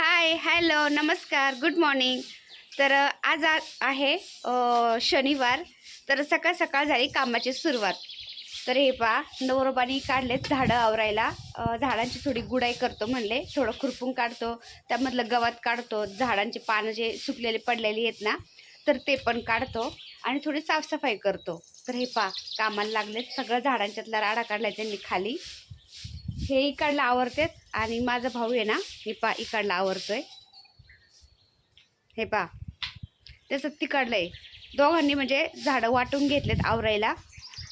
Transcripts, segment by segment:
हाय hello नमस्कार good morning तर आज आहे शनिवार. तर सकाळ सकाळ झाली कामाची सुरुवात. तर हे पहा नवरोबानी काढलेत झाडं आवरायला. झाडांची थोडी गुडाई करतो म्हणले थोडं खुरपून काढतो. त्यामधलं गवत काढतो. झाडांची पानं जे सुकलेले पडलेली आहेत ना तर ते पण काढतो आणि थोडी साफसफाई करतो. तर हे पहा कामाला लागलेत. सगळं झाडांच्यातला राडा काढलाय त्यांनी खाली. हेही काढलं आवरतेत. आणि माझा भाऊ आहे ना हे पा इकडला आवरतोय. हे पा त्याचं तिकडलं आहे. दोघांनी म्हणजे झाडं वाटून घेतलेत आवरायला.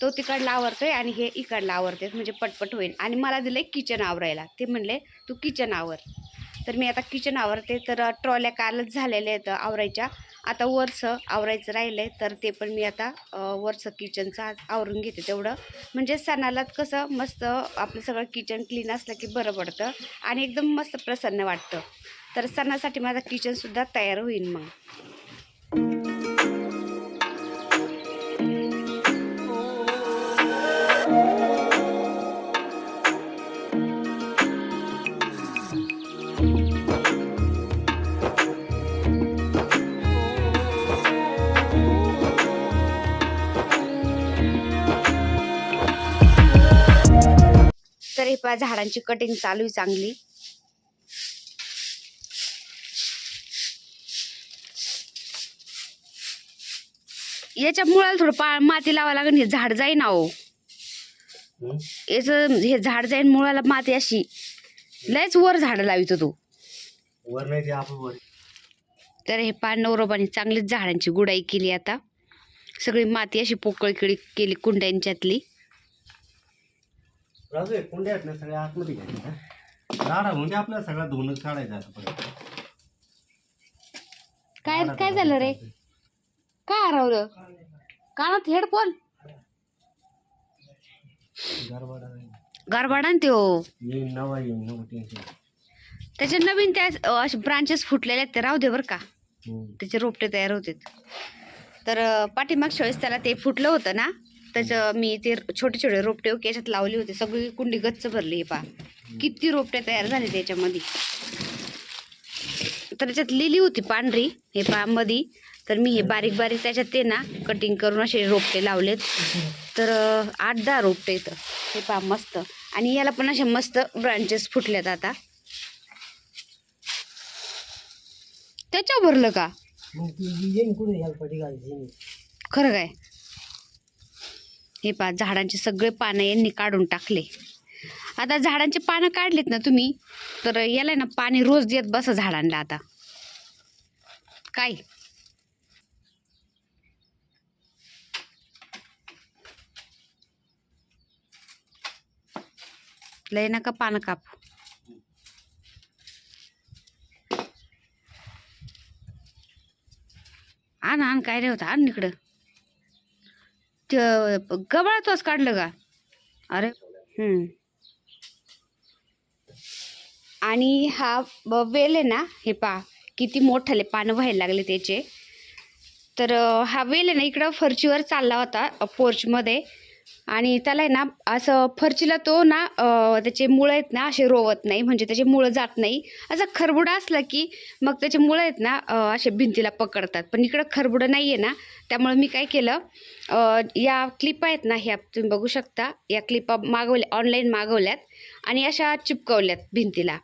तो तिकडला आवरतोय आणि हे इकडला आवरते म्हणजे पटपट होईल आणि मला दिलंय किचन आवरायला. ते म्हणले तू किचन आवर. तर मी आता किचन आवरते. तर ट्रॉल्या कालच झालेल्या आहेत आवरायच्या. आता वरचं आवरायचं राहिलं आहे तर ते पण मी आता वरचं किचनचं आज आवरून घेते तेवढं. म्हणजे सणाला कसं मस्त आपलं सगळं किचन क्लीन असलं की बरं पडतं आणि एकदम मस्त प्रसन्न वाटतं. तर सणासाठी माझं किचनसुद्धा तयार होईल मग. पहा झाडांची कटिंग चालू आहे चांगली. याच्या मुळाला थोडं पा माती लावा लागेल हे झाड जाईन अहो. याचं हे झाड जाईन मुळाला माती अशी. लयच वर झाडं लावितो तू. वर नाही ते आपण वर. तर हे पा नवरोबाने चांगलीच झाडांची गुडाई केली आता. सगळी माती अशी पोकळ केली कुंड्यांच्यातली. राजू हे कुंड्या आहेत ना सगळ्या आतमध्ये घ्यायच्या म्हणजे आपल्याला सगळा धुवूनच काढायचा आता परत काय काय झालं रे? काय हरवलं? कानात हेडफोन? गरबाडा गारबाडा ना त्यो. येईन नवा येईन नवं टेन्शन त्याचे नवीन त्या अ, असे ब्रांचेस फुटलेले आहेत ते राहू दे बरं का. त्याचे रोपटे तयार होतात तर अ, पाठीमागच्या वेळेस त्याला ते फुटलं होतं ना? त्याचं मी ते छोटे छोटे रोपटे केशात लावले होते. सगळी कुंडी गच्च भरली हे पा किती रोपटे तयार झाले त्याच्यामध्ये. तर त्याच्यात लिली होती पांढरी हे पा मधी. तर मी हे बारीक बारीक त्याच्यात ते ना कटिंग करून असे रोपटे लावलेत. तर आठ दहा रोपटे इथं. हे पा मस्त. आणि याला पण असे मस्त ब्रांचेस फुटल्यात आता. त्याच्या भरलं का? खरं काय? हे पा झाडांचे सगळे पानं यांनी काढून टाकले. आता झाडांचे पानं काढलेत ना तुम्ही तर याला ना पाणी रोज देत बसा झाडांना आता. काय? लय नका पानं कापू. आण आण काय रे होता? आण इकडं. गबाळातच काढलं का? अरे आणि हा ब- वेल आहे ना हे पा किती मोठाले पानं व्हायला लागले त्याचे. तर हा वेल आहे ना इकडं फरचीवर चालला होता पोर्चमध्ये आणि त्याला आहे ना असं फरचीला तो ना त्याचे मुळं आहेत ना असे रोवत नाही म्हणजे त्याचे मुळं जात नाही. असा खरबुडा असला की मग त्याचे मुळं आहेत ना असे भिंतीला पकडतात. पण इकडं खरबुडं नाही आहे ना त्यामुळे मी काय केलं या क्लिप आहेत ना ह्या तुम्ही बघू शकता. या क्लिपा मागवल्या ऑनलाईन मागवल्यात आणि अशा चिपकवल्यात भिंतीला.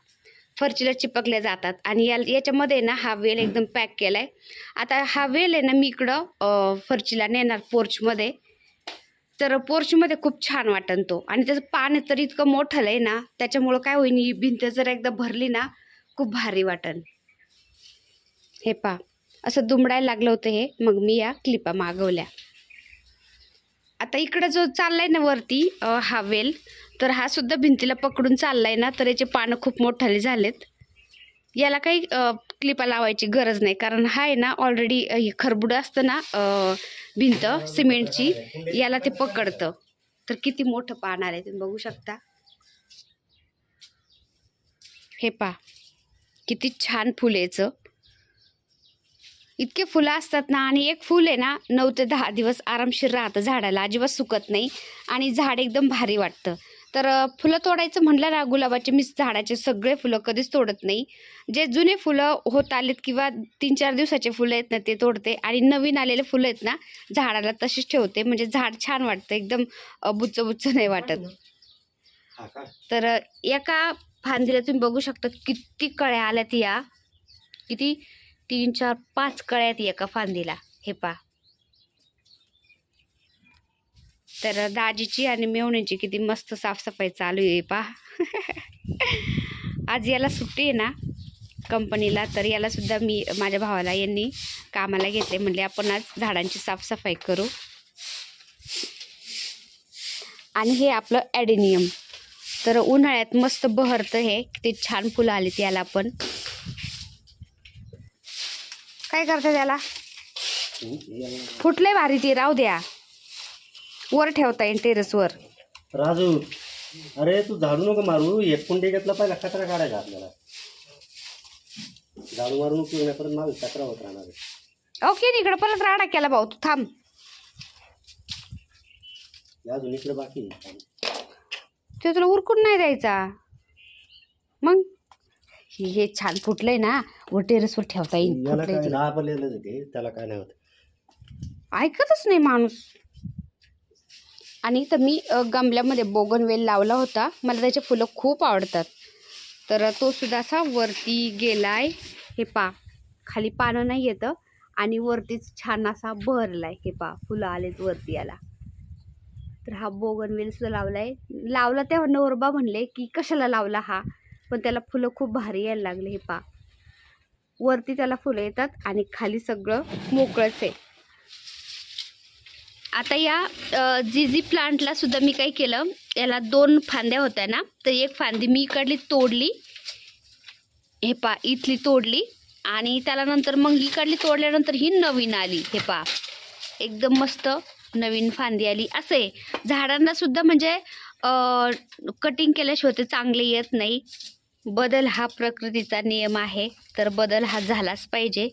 फरचीला चिपकल्या जातात. आणि या याच्यामध्ये ना हा वेल एकदम पॅक केला आहे आता हा वेल आहे ना मी इकडं फरचीला नेणार पोर्चमध्ये. तर पोर्चमध्ये खूप छान वाटन तो. आणि त्याचं पान तर इतकं मोठं आहे ना त्याच्यामुळं काय होईन ही भिंत जर एकदा भरली ना खूप भारी वाटन. हे पा असं दुमडायला लागलं होतं हे. मग मी या क्लिपा मागवल्या. आता इकडं जो चाललाय ना वरती हा वेल तर हा सुद्धा भिंतीला पकडून चाललाय ना तर याचे पानं खूप मोठाले झालेत. याला काही क्लिपा लावायची गरज नाही कारण हा आहे ना ऑलरेडी खरबुडं असतं ना भिंत सिमेंटची याला ते पकडतं. तर किती मोठं पाहणार आहे तुम्ही बघू शकता. हे पा किती छान फुल याचं. इतके फुलं असतात ना आणि एक फुल आहे ना नऊ ते दहा दिवस आरामशीर राहतं झाडाला अजिबात सुकत नाही आणि झाड एकदम भारी वाटतं. तर फुलं तोडायचं म्हटलं ना गुलाबाचे मी झाडाचे सगळे फुलं कधीच तोडत नाही. जे जुने फुलं होत आलेत किंवा तीन चार दिवसाचे फुलं आहेत ना ते तोडते. आणि नवीन आलेले फुलं आहेत ना झाडाला तशीच ठेवते. म्हणजे झाड छान वाटतं. एकदम बुच्च बुच्च नाही वाटत तर एका फांदीला तुम्ही बघू शकता किती कळ्या आल्यात या. किती? तीन चार पाच कळ्या आहेत एका फांदीला. हे पा तर दाजीची आणि मेवणीची किती मस्त साफसफाई चालू आहे पा. आज याला सुट्टी आहे ना कंपनीला तर याला सुद्धा मी माझ्या भावाला यांनी कामाला घेतले. म्हणले आपण आज झाडांची साफसफाई करू. आणि हे आपलं ॲडेनियम. तर उन्हाळ्यात मस्त बहरतं हे. किती छान फुलं आलीत याला पण. काय करते त्याला. फुटले भारी ती राहू द्या. वर ठेवता येईल टेरेसवर राजू अरे तू झाडू नको मारू एक कुंडी घेतला पहिला कचरा काढायचा आपल्याला. झाडू मारून उपयोग नाही परत मागे कचरा होत राहणार आहे. ओके इकडं परत राडा केला भाऊ तू थांब. हे अजून इकडे बाकी आहे. ते तुला उरकून नाही द्यायचा. मग? हे हे छान फुटलंय ना वर टेरेसवर ठेवता येईल याला फुटलंय काय ते. राबलेलं ते त्याला काय नाही होत. ऐकतच नाही माणूस. आणि इथं मी गमल्यामध्ये बोगनवेल लावला होता. मला त्याचे फुलं खूप आवडतात. तर तो सुद्धा असा वरती गेला आहे हे पा खाली पानं नाही येतं. आणि वरतीच छान असा बहरलाय हे पा फुलं आलेत वरती आला तर हा बोगनवेल सुद्धा आहे लावला तेव्हा नवरबा म्हणले की कशाला लावला हा? पण त्याला फुलं खूप भारी यायला लागले. हे पा वरती त्याला फुलं येतात आणि खाली सगळं मोकळंच आहे. आता या अ, जीजी प्लांटला सुद्धा मी काय केलं याला दोन फांद्या होत्या ना तर एक फांदी मी इकडली तोडली हे पा इथली तोडली आणि त्याला नंतर मग इकडली तोडल्यानंतर ही नवीन आली हे पा. एकदम मस्त नवीन फांदी आली. असे झाडांना सुद्धा म्हणजे कटिंग केल्याशिवाय ते चांगले येत नाही. बदल हा प्रकृतीचा नियम आहे तर बदल हा झालाच पाहिजे.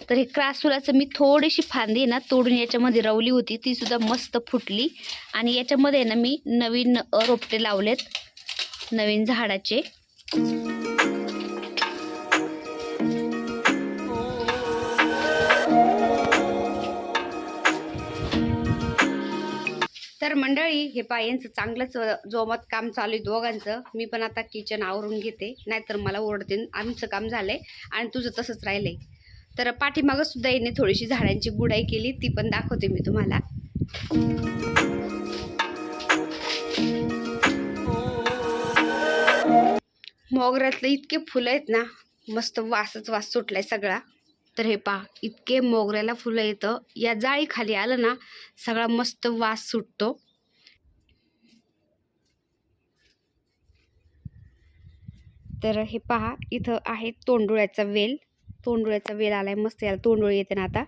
तर हे क्रासुलाचं मी थोडीशी फांदी ना तोडून याच्यामध्ये रवली होती. ती सुद्धा मस्त फुटली. आणि याच्यामध्ये ना मी नवीन रोपटे लावलेत. नवीन झाडाचे. तर मंडळी हे पायांचं चांगलंच जोमत काम चालू आहे दोघांचं. मी पण आता किचन आवरून घेते. नाहीतर मला ओरडते आमचं काम झालंय आणि तुझं तसंच राहिलंय. तर पाठीमागं सुद्धा थोडीशी झाडांची गुडाई केली ती पण दाखवते मी तुम्हाला. मोगऱ्यातले इतके फुलं आहेत ना मस्त वासच वास सुटलाय सगळा. तर हे पहा इतके मोगऱ्याला फुलं येतं. या जाळी खाली आलं ना सगळा मस्त वास सुटतो. तर हे पहा इथं आहे तोंडुळ्याचा वेल. तोंडुळ्याचा वेल आहे मस्त याला तोंडुळी येते ना आता.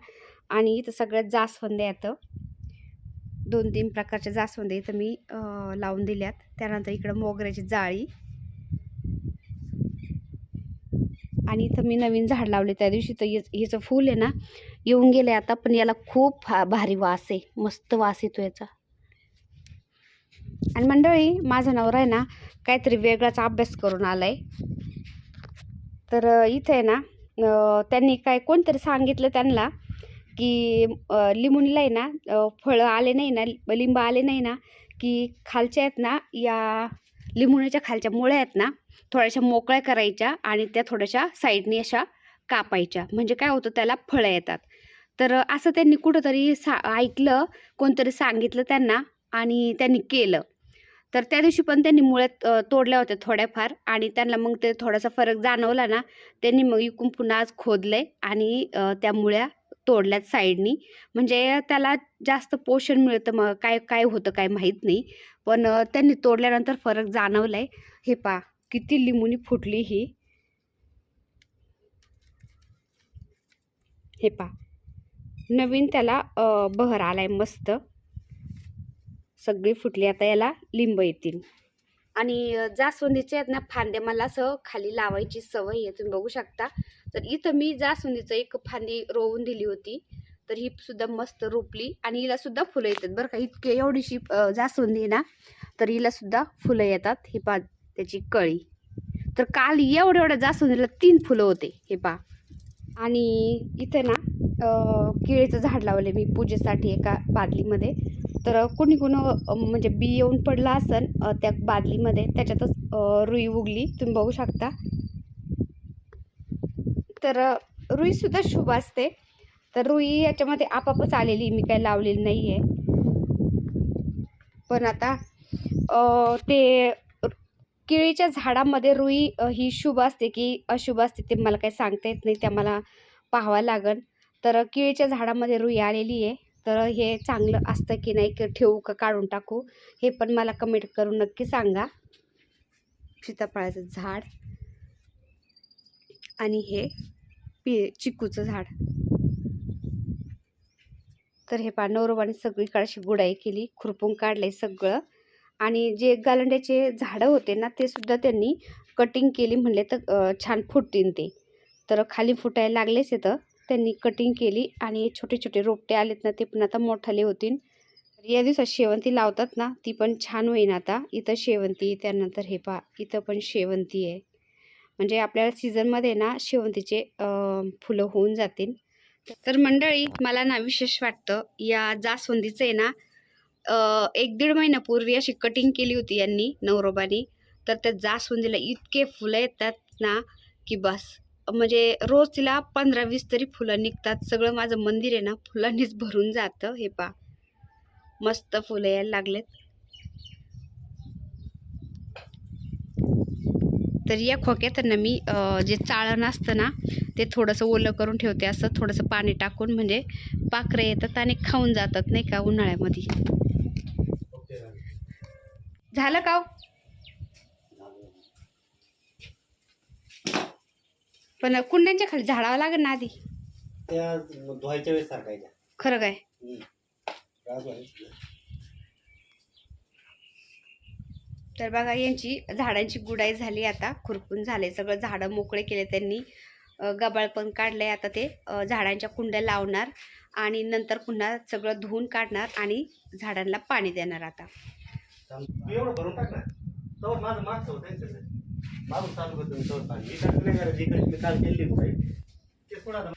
आणि इथं सगळ्यात जास्वंद येतं दोन तीन प्रकारच्या जास्वंद इथं मी लावून दिल्यात. त्यानंतर इकडं मोगऱ्याची जाळी. आणि इथं मी नवीन झाड लावले त्या दिवशी. तर हिचं फूल आहे ना येऊन गेले आता पण याला खूप भा- भारी वास आहे. मस्त वास येतो याचा. आणि मंडळी माझा नवरा आहे ना काहीतरी वेगळाच अभ्यास करून आलाय. तर इथं आहे ना त्यांनी काय कोणतरी सांगितलं त्यांना की लिंबूला आहे ना फळं आले नाही ना लिंब आले नाही ना की खालच्या आहेत ना या लिंबूच्या खालच्या मुळ्या आहेत ना थोड्याशा मोकळ्या करायच्या आणि त्या थोड्याशा साईडने अशा कापायच्या. म्हणजे काय होतं त्याला फळं येतात. तर असं त्यांनी कुठंतरी सा ऐकलं कोणतरी सांगितलं त्यांना आणि त्यांनी केलं. तर त्या दिवशी पण त्यांनी मुळ्यात तोडल्या होत्या थोड्याफार आणि त्यांना मग ते थोडासा फरक जाणवला ना त्यांनी मग इकून पुन्हा आज खोदले आणि त्या मुळ्या तोडल्यात साईडनी. म्हणजे त्याला जास्त पोषण मिळतं मग काय काय होतं काय माहीत नाही. पण त्यांनी तोडल्यानंतर फरक जाणवला आहे हे पा किती लिंबूनी फुटली ही. हे पा. नवीन त्याला बहर आलाय मस्त. सगळी फुटली. आता याला लिंब येतील. आणि जास्वंदीचे आहेत ना फांदे मला असं खाली लावायची सवय आहे तुम्ही बघू शकता. तर इथं मी जास्वंदीचं एक फांदी रोवून दिली होती तर ही सुद्धा मस्त रोपली. आणि हिला सुद्धा फुलं येतात बरं का. इतके एवढीशी जास्वंदी ना तर हिला सुद्धा फुलं येतात. हे पा त्याची कळी. तर काल एवढ्या एवढ्या जास्वंदीला तीन फुलं होते हे पा आणि इथे ना केळीचं झाड लावले मी पूजेसाठी एका बादलीमध्ये. तर कोणी कोण म्हणजे बी येऊन पडला असन त्या बादलीमध्ये त्याच्यातच रुई उगली. तुम्ही बघू शकता. तर रुईसुद्धा शुभ असते. तर रुई याच्यामध्ये आपापच आलेली मी काही लावलेली नाही आहे पण आता ते केळीच्या झाडामध्ये रुई ही शुभ असते की अशुभ असते ते मला काही सांगता येत नाही त्या मला पाहावं लागेल तर केळीच्या झाडामध्ये रुई आलेली आहे. तर हे चांगलं असतं की नाही की ठेवू का काढून टाकू हे पण मला कमेंट करून नक्की सांगा. सीताफळाचं झाड आणि हे पि चिकूचं झाड. तर हे पा नवरोबाने सगळीकडे अशी गुडाई केली खुरपून काढले सगळं. आणि जे गालंड्याचे झाडं होते ना ते सुद्धा त्यांनी कटिंग केली म्हणले तर छान फुटतील ते. तर खाली फुटायला लागलेच येतं त्यांनी कटिंग केली आणि छोटे छोटे रोपटे आलेत ना ते पण आता मोठाले होतील. या दिवसात शेवंती लावतात ना ती पण छान होईन आता. इथं शेवंती त्यानंतर हे पा इथं पण शेवंती आहे. म्हणजे आपल्याला सीझनमध्ये ना शेवंतीचे फुलं होऊन जातील. तर मंडळी मला ना विशेष वाटतं या जास्वंदीचं आहे ना एक दीड महिन्यापूर्वी अशी कटिंग केली होती यांनी नवरोबानी. तर त्या जास्वंदीला इतके फुलं येतात ना की बस. म्हणजे रोज तिला पंधरा वीस तरी फुलं निघतात. सगळं माझं मंदिर आहे ना फुलांनीच भरून जातं. हे पा मस्त फुलं यायला लागलेत. तर या खोक्यात ना मी जे चाळण असतं ना ते थोडंसं ओलं करून ठेवते. असं थोडंसं पाणी टाकून म्हणजे पाखरं येतात आणि खाऊन जातात नाही का उन्हाळ्यामध्ये. झालं का पण कुंड्यांच्या खाली झाडावं लागेल ना आधी. त्या धुवायच्या वेळेस सारखायच्या. खरं काय? हम्म. राजू आहे. तर बघा यांची झाडांची गुडाई झाली आता खुरपून झाले. सगळं झाडं मोकळे केले त्यांनी. अ, गबाळ पण काढलंय आता ते. अ, झाडांच्या कुंड्या लावणार आणि नंतर पुन्हा सगळं धुवून काढणार आणि झाडांना पाणी देणार आता. थांब. तू एवढं भरून टाक ना तवर माझं मागचं होतं सगळं मागून चालू करतो मी तवर पाणी मी टाकलं नाही करायचं इकडे मी काल केली होती ते सोडा आता.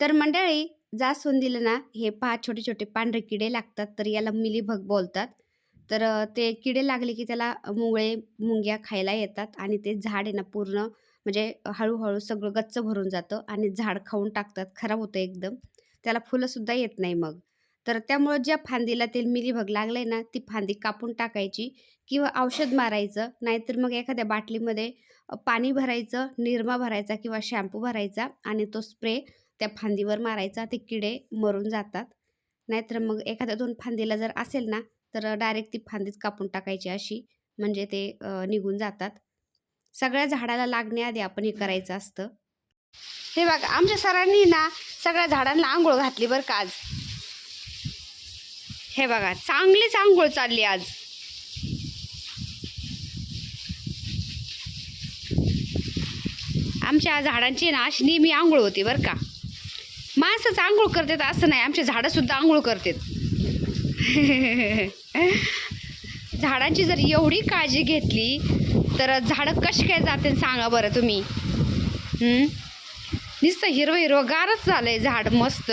तर मंडळी जास्वंदीला ना हे पहा छोटे छोटे पांढरे किडे लागतात तर याला मिलीभग बोलतात. तर ते किडे लागले की त्याला मुंगळे मुंग्या खायला येतात आणि ते झाड आहे ना पूर्ण म्हणजे हळूहळू सगळं गच्च भरून जातं आणि झाड खाऊन टाकतात खराब होतं एकदम. त्याला फुलंसुद्धा येत नाही मग. तर त्यामुळं ज्या फांदीला ते मिलीबग लागलंय ना ती फांदी कापून टाकायची किंवा औषध मारायचं नाहीतर मग एखाद्या बाटलीमध्ये पाणी भरायचं निरमा भरायचा किंवा शॅम्पू भरायचा आणि तो स्प्रे त्या फांदीवर मारायचा ते किडे मरून जातात. नाहीतर मग एखाद्या दोन फांदीला जर असेल ना तर डायरेक्ट ती फांदीच कापून टाकायची अशी म्हणजे ते निघून जातात. सगळ्या झाडाला लागण्याआधी आपण हे करायचं असतं. हे बघा आमच्या सरांनी ना सगळ्या झाडांना आंघोळ घातली बरं का आज. हे बघा चांगलीच आंघोळ चालली आज. आमच्या झाडांची ना अशी नेहमी आंघोळ होती बरं का. माणसंच आंघोळ करतात असं नाही. आमचे झाडं सुद्धा आंघोळ करतात. झाडांची जर एवढी काळजी घेतली तर झाडं कशी काय जाते सांगा बरं तुम्ही? नुसतं हिरवं हिरवं गारच झालंय झाड मस्त.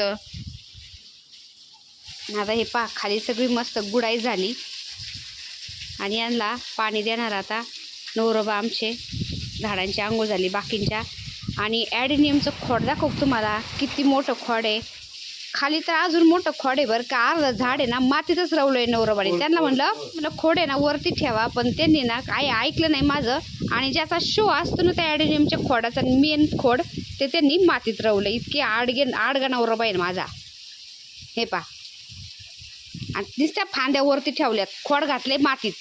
आता हे पा खाली सगळी मस्त गुडाई झाली. आणि यांना पाणी देणार आता नवरोबा आमचे झाडांची आंघोळ झाली बाकींच्या आणि ॲडेनियमचं खोड दाखव तुम्हाला. किती मोठं खोड आहे. खाली तर अजून मोठं खोड आहे बरं का. अर्ध झाड आहे ना मातीतच रवलं आहे नवरबाने त्यांना म्हणलं म्हणलं खोड आहे ना वरती ठेवा. पण त्यांनी ना काही ऐकलं नाही माझं. आणि ज्याचा शो असतो ना त्या ॲडेनियमच्या खोडाचा मेन खोड ते त्यांनी मातीत रवलं इतके आडगे आडगा नवरबा आहे ना माझा. हे पा आणि नुसत्या फांद्यावरती ठेवल्यात. खोड घातले मातीत.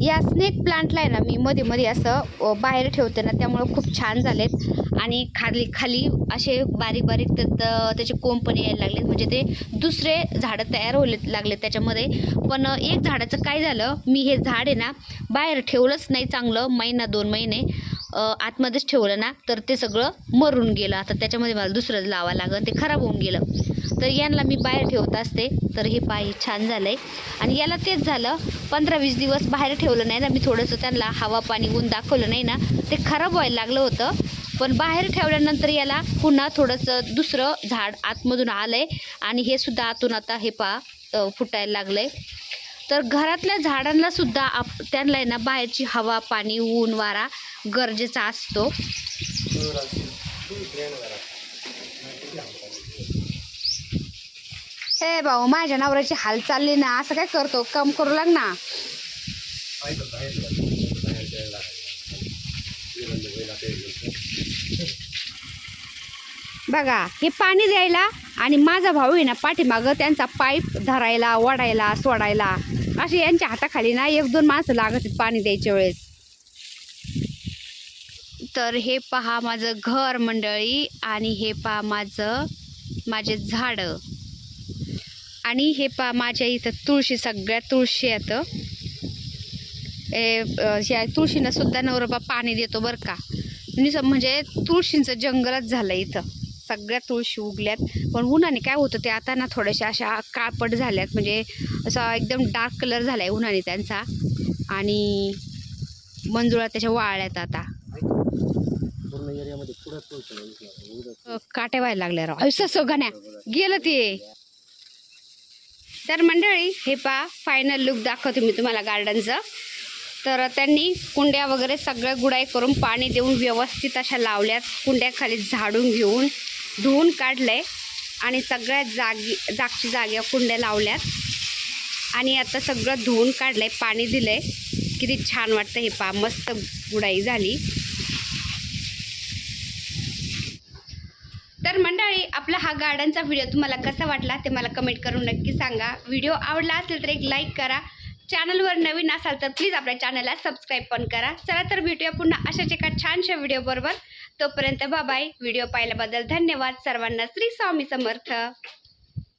या स्नेक प्लांटला आहे ना मी मध्ये मध्ये असं बाहेर ठेवते ना त्यामुळं खूप छान झालेत. आणि खाली खाली असे बारीक बारीक त्याचे कोंब पण यायला लागले म्हणजे ते दुसरे झाडं तयार होले लागले त्याच्यामध्ये. पण एक झाडाचं काय झालं मी हे झाड आहे ना बाहेर ठेवलंच नाही चांगलं महिना दोन महिने आतमध्येच ठेवलं ना तर ते सगळं मरून गेलं. आता त्याच्यामध्ये मला दुसरंच लावा लागलं ते खराब होऊन गेलं. तर यांना मी बाहेर ठेवत असते. तर हे पाय छान झालं आहे आणि याला तेच झालं पंधरा वीस दिवस बाहेर ठेवलं नाही ना मी थोडंसं त्यांना हवा पाणी ऊन दाखवलं नाही ना ते खराब व्हायला लागलं होतं. पण बाहेर ठेवल्यानंतर याला पुन्हा थोडंसं दुसरं झाड आतमधून आलं आहे आणि हे सुद्धा आतून आता हे पा फुटायला लागलं आहे तर घरातल्या झाडांना सुद्धा आप त्यांना आहे ना बाहेरची हवा पाणी ऊन वारा गरजेचा असतो. ए भाऊ माझ्या नवऱ्याची हाल चालली ना असं काय करतो? कम करू लाग ना. बघा हे पाणी द्यायला आणि माझा भाऊ आहे ना पाठीमागं त्यांचा पाईप धरायला वाढायला सोडायला असे यांच्या हाताखाली ना एक दोन माणसं लागत आहेत पाणी द्यायच्या वेळेस. तर हे पहा माझं घर मंडळी आणि हे पहा माझं माझे झाडं. आणि हे पहा माझ्या इथं तुळशी सगळ्या तुळशी आहेत ए अ, ह्या तुळशीनं सुद्धा नवरोबा पाणी देतो बरं का. निस म्हणजे तुळशींचं जंगलच झालं इथं. सगळ्या तुळशी उगल्यात. पण उन्हाने काय होतं ते आता ना थोड्याशा अशा काळपट झाल्यात. म्हणजे असा एकदम डार्क कलर झाला आहे उन्हाने त्यांचा. आणि मंजुळा त्याच्या वाळल्यात आता. काटे व्हायला लागले राव. असं सगळ्या गेलं ते. तर मंडळी हे पा फायनल लुक दाखवते मी तुम्हाला गार्डनचं तर त्यांनी कुंड्या वगैरे सगळं गुडाई करून पाणी देऊन व्यवस्थित अशा लावल्यात कुंड्याखाली झाडून घेऊन धुवून काढलंय आणि सगळ्या जागी जागची जाग्या कुंड्या लावल्यात. आणि आता सगळं धुवून काढलंय पाणी दिलंय. किती छान वाटतं हे पा मस्त गुडाई झाली तर मंडळी आपला हा गार्डनचा व्हिडिओ तुम्हाला कसा वाटला ते मला कमेंट करून नक्की सांगा. व्हिडिओ आवडला असेल तर एक लाईक करा. चॅनलवर नवीन असाल तर प्लीज आपल्या चॅनलला सबस्क्राईब पण करा. चला तर भेटूया पुन्हा अशाच एका छानशा व्हिडिओबरोबर तोपर्यंत बाबाय व्हिडिओ पाहिल्याबद्दल धन्यवाद. सर्वांना श्री स्वामी समर्थ.